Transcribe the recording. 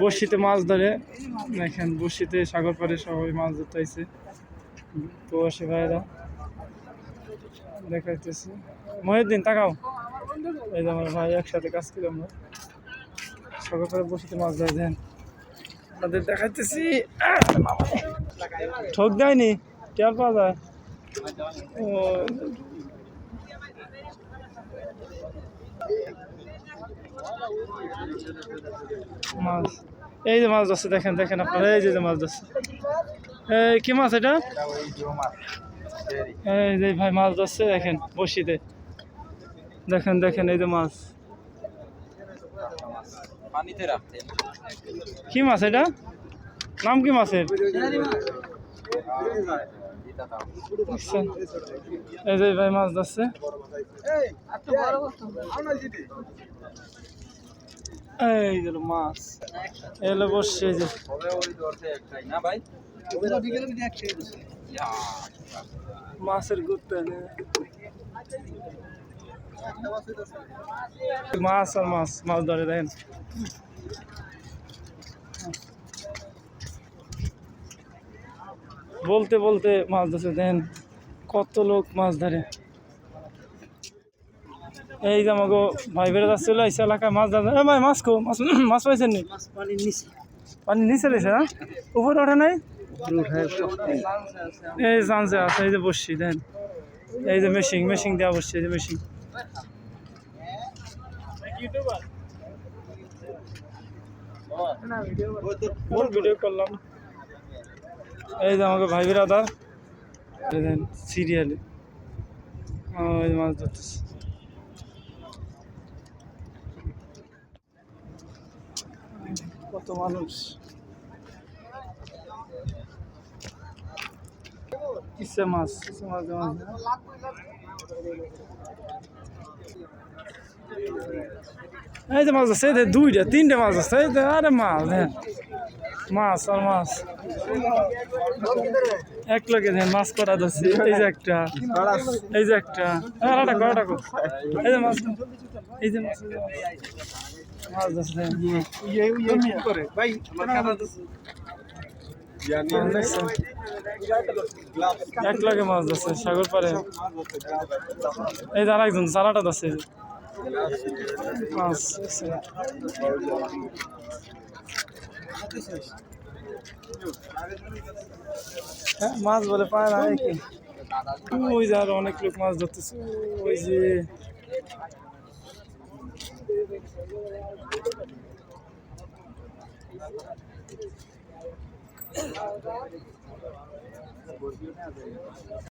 বড়শিতে মাছ ধরে। দেখেন, বড়শিতে সাগর পাড়ে সবাই মাছ ধরতে আইছে প্রবাসী ভাইরা দেখাইতেছে। মহিউদ্দিন, তাকাও। এই যে আমার ভাই, একসাথে কাজ করি আমরা। সাগর পাড়ে বড়শিতে মাছ ধরে দেন আপনাদের দেখাইতেছি। ঠক দেয়নি? টের পাওয়া যায়? ও মাছ এই যে মাছ ধরছে দেখেন দেখেন আপনারা এই যে যে মাছ ধরছে এই কি মাছ এটা এই যে ভাই মাছ ধরছে দেখেন বসিতে দেখেন দেখেন এই যে মাছ পানিতে রাখতেন কি মাছ এটা নাম কি মাছের এই যে ভাই মাছ ধরছে এই যে মাছ এলো বসছে যে তবে ওই ধরতে একটাই না ভাই মাছের গুপ্ত মাছ আর মাছ মাছ ধরে দেখেন বলতে বলতে মাছ ধরছে দেন কত লোক মাছ ধরে। এই যে আমাকে ভাই বেড়ে যাচ্ছে চলে আসছে এলাকায় মাছ ধরে এ ভাই মাছ কো মাছ মাছ পাইছেন নি? পানি নিচে রয়েছে না উপরে ওঠে নাই? এই চান্সে আছে এই যে বসছি দেন এই যে মেশিন মেশিন দেওয়া বসছে এই যে মেশিন। ভিডিও করলাম। এই যে আমাকে ভাই বিরাদার সিরিয়ালে ওই মাছ ধরতেছে। কত মানুষ। কিসে মাছ? কিসে মাছ মাছ এই যে মাছ আছে দুইটা, তিনটে মাছ আছে আরে মাছ হ্যাঁ। মাছ, আর মাছ। এক লগে দেন মাছ করা যাচ্ছে এই যে একটা, এই যে একটা। হ্যাঁ এই যে মাছ, এই যে মাছ মাছ। এক লাগে মাছ আছে সাগর পারে এই যে আরেকজন, চালাটা আছে মাছ? হ্যাঁ, মাছ বলে পায় না কি? ওই যে আরও অনেক লোক মাছ ধরতেছে। ওই যে